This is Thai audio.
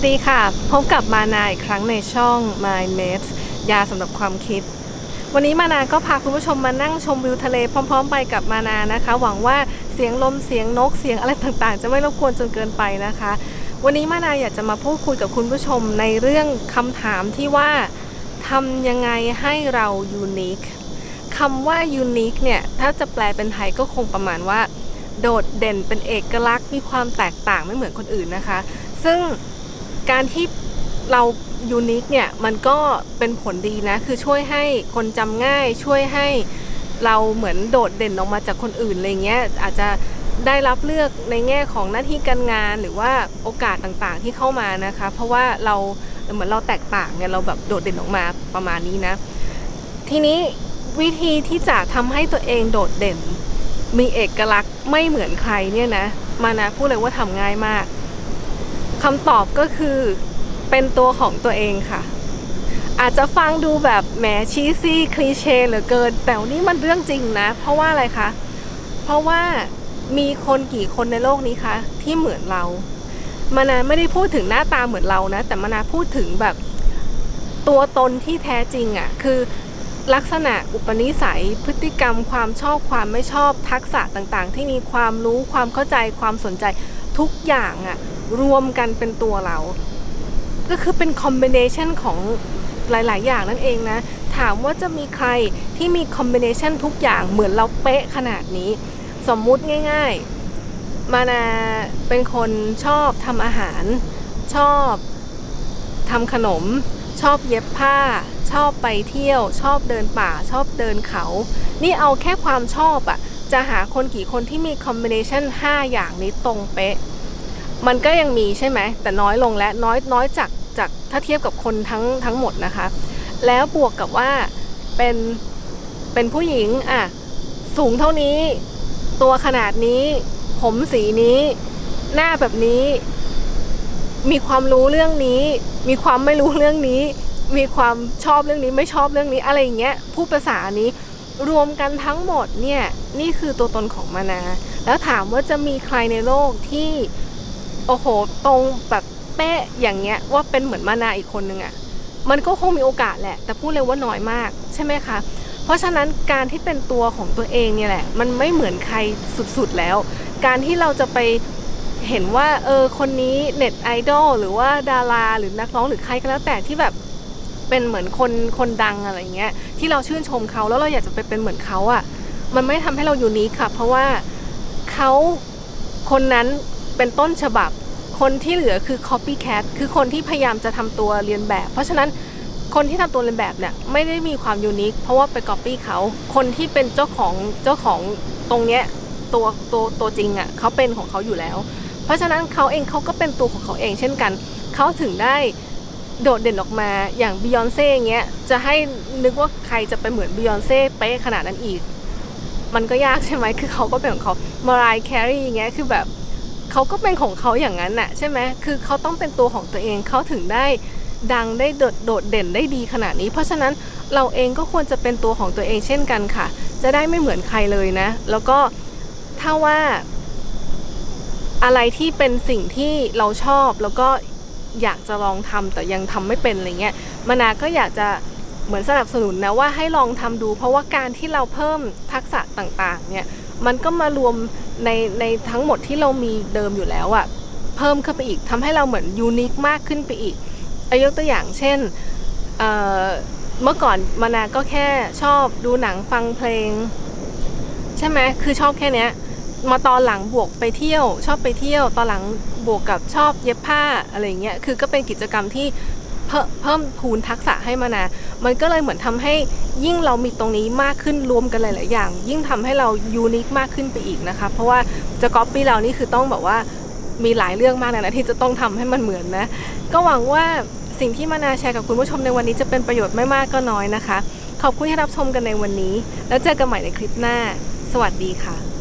วัสดีค่ะ พบกับมานาอีกครั้งในช่อง My Mates ยาสำหรับความคิด วันนี้มานาก็พาคุณผู้ชมมานั่งชมวิวทะเลพร้อม ๆ ไปกับมานานะคะ หวังว่าเสียงลมเสียงนกเสียงอะไรต่างๆ จะไม่รบกวนจนเกินไปนะคะ วันนี้มานาอยากจะมาพูดคุยกับคุณผู้ชมในเรื่องคำถามที่ว่าทำยังไงให้เรายูนิคคำว่ายูนิคเนี่ยถ้าจะแปลเป็นไทยก็คงประมาณว่า โดดเด่นเป็นเอกลักษณ์มีความแตกต่างไม่เหมือนคนอื่นนะคะ ซึ่ง การที่เรายูนิคเนี่ยมันก็เป็นผลดีนะ คือช่วยให้คนจำง่ายช่วยให้เราเหมือนโดดเด่นออกมาจากคนอื่นอะไรเงี้ยอาจจะได้รับเลือกในแง่ของหน้าที่การงานหรือว่าโอกาสต่างๆที่เข้ามานะคะ เพราะว่าเราเหมือนเราแตกต่างไงเราแบบโดดเด่นออกมาประมาณนี้นะ ทีนี้วิธีที่จะทำให้ตัวเองโดดเด่น มีเอกลักษณ์ไม่เหมือนใครเนี่ยนะมานะพูดเลยว่าทำง่ายมาก คำตอบก็คือเป็นตัวของตัวเองค่ะ อาจจะฟังดูแบบแหมชีซี่คลีเช่เหลือเกิน แต่นี่มันเรื่องจริงนะ เพราะว่าอะไรคะ เพราะว่ามีคนกี่คนในโลกนี้คะที่เหมือนเรา มานาไม่ได้พูดถึงหน้าตาเหมือนเรานะ แต่มานาพูดถึงแบบตัวตนที่แท้จริงอะ่ะ คือลักษณะอุปนิสัยพฤติกรรมความชอบความไม่ชอบทักษะต่างๆ ที่มีความรู้ความเข้าใจความสนใจ ทุกอย่างอะรวมกันเป็นตัวเรา ก็คือเป็นคอมบิเนชันของหลาย ๆ อย่างนั่นเองนะ ถามว่าจะมีใครที่มีคอมบิเนชันทุกอย่างเหมือนเราเป๊ะขนาดนี้ สมมุติง่าย ๆ มานาเป็นคนชอบทำอาหาร ชอบทำขนม ชอบเย็บผ้า ชอบไปเที่ยว ชอบเดินป่า ชอบเดินเขา นี่เอาแค่ความชอบอะจะหาคนกี่คนที่มีคอมบิเนชัน5 อย่างนี้ตรงเป๊ะ มันก็ยังมีใช่ไหม แต่น้อยลงและน้อยน้อยจากจากถ้าเทียบกับคนทั้งทั้งหมดนะคะ แล้วบวกกับว่าเป็นเป็นผู้หญิงอะสูงเท่านี้ ตัวขนาดนี้ ผมสีนี้ หน้าแบบนี้ มีความรู้เรื่องนี้ มีความไม่รู้เรื่องนี้ มีความชอบเรื่องนี้ไม่ชอบเรื่องนี้อะไรอย่างเงี้ยพูดภาษานี้รวมกันทั้งหมดเนี่ยนี่คือตัวตนของมานา แล้วถามว่าจะมีใครในโลกที่โอ้โหตรงแบบเป๊ะอย่างเงี้ยว่าเป็นเหมือนมานาอีกคนนึงอะ่ะมันก็คงมีโอกาสแหละ แต่พูดเลยว่าน้อยมากใช่ไหมคะ เพราะฉะนั้นการที่เป็นตัวของตัวเองเนี่ยแหละ มันไม่เหมือนใครสุดๆแล้ว การที่เราจะไป เห็นว่าเออคนนี้เน็ตไอดอลหรือว่าดาราหรือนักร้องหรือใครก็แล้วแต่ที่แบบเป็นเหมือนคนคนดังอะไรเงี้ยที่เราชื่นชมเขาแล้วเราอยากจะไปเป็นเหมือนเขาอะ่ะมันไม่ทำให้เรายูนิคค่ะ เพราะว่าเขาคนนั้นเป็นต้นฉบับ คนที่เหลือคือ copycat คือคนที่พยายามจะทำตัวเรียนแบบ เพราะฉะนั้นคนที่ทำตัวเรียนแบบเนี่ยไม่ได้มีความยูนิคเพราะว่าไป copy เขาคนที่เป็นเจ้าของเจ้าของตรงเนี้ยตัวตัวตัวจริงอะ่ะเขาเป็นของเขาอยู่แล้ว เพราะฉะนั้นเขาเองเขาก็เป็นตัวของเขาเองเช่นกัน เขาถึงได้โดดเด่นออกมาอย่างบิยอนเซ่เงี้ยจะให้นึกว่าใครจะไปเหมือนบิยอนเซ่เป๊ะขนาดนั้นอีก มันก็ยากใช่ไหมคือเขาก็เป็นของเขามารายแครีอย่างเงี้ยคือแบบเขาก็เป็นของเขาอย่างนั้นน่ะใช่ไหมคือเขาต้องเป็นตัวของตัวเองเขาถึงได้ดังได้โดดโดดเด่นได้ดีขนาดนี้ เพราะฉะนั้นเราเองก็ควรจะเป็นตัวของตัวเองเช่นกันค่ะ จะได้ไม่เหมือนใครเลยนะ แล้วก็ถ้าว่า อะไรที่เป็นสิ่งที่เราชอบแล้วก็อยากจะลองทำแต่ยังทำไม่เป็นอะไรเงี้ยมานาก็อยากจะเหมือนสนับสนุนนะว่าให้ลองทำดู เพราะว่าการที่เราเพิ่มทักษะต่างๆเนี่ยมันก็มารวมในในทั้งหมดที่เรามีเดิมอยู่แล้วอะเพิ่มขึ้นไปอีกทำให้เราเหมือนยูนิคมากขึ้นไปอีกอยกตัวอย่างเช่นเเมื่อก่อนมานาก็แค่ชอบดูหนังฟังเพลง ใช่ไหมคือชอบแค่เนี้ย มาตอนหลังบวกไปเที่ยว ชอบไปเที่ยว ตอนหลังบวกกับชอบเย็บผ้าอะไรเงี้ยคือก็เป็นกิจกรรมที่เพิ่มเพิ่มพูนทักษะให้มานะ มันก็เลยเหมือนทำให้ยิ่งเรามีตรงนี้มากขึ้นรวมกันหลาย ๆ อย่าง ยิ่งทำให้เรายูนิคมากขึ้นไปอีกนะคะ เพราะว่าจะก๊อปปี้เรานี่คือต้องแบบว่ามีหลายเรื่องมากเลยนะที่จะต้องทำให้มันเหมือนนะ ก็หวังว่าสิ่งที่มานาแชร์กับคุณผู้ชมในวันนี้จะเป็นประโยชน์ไม่มากก็น้อยนะคะ ขอบคุณที่รับชมกันในวันนี้ แล้วเจอกันใหม่ในคลิปหน้า สวัสดีค่ะ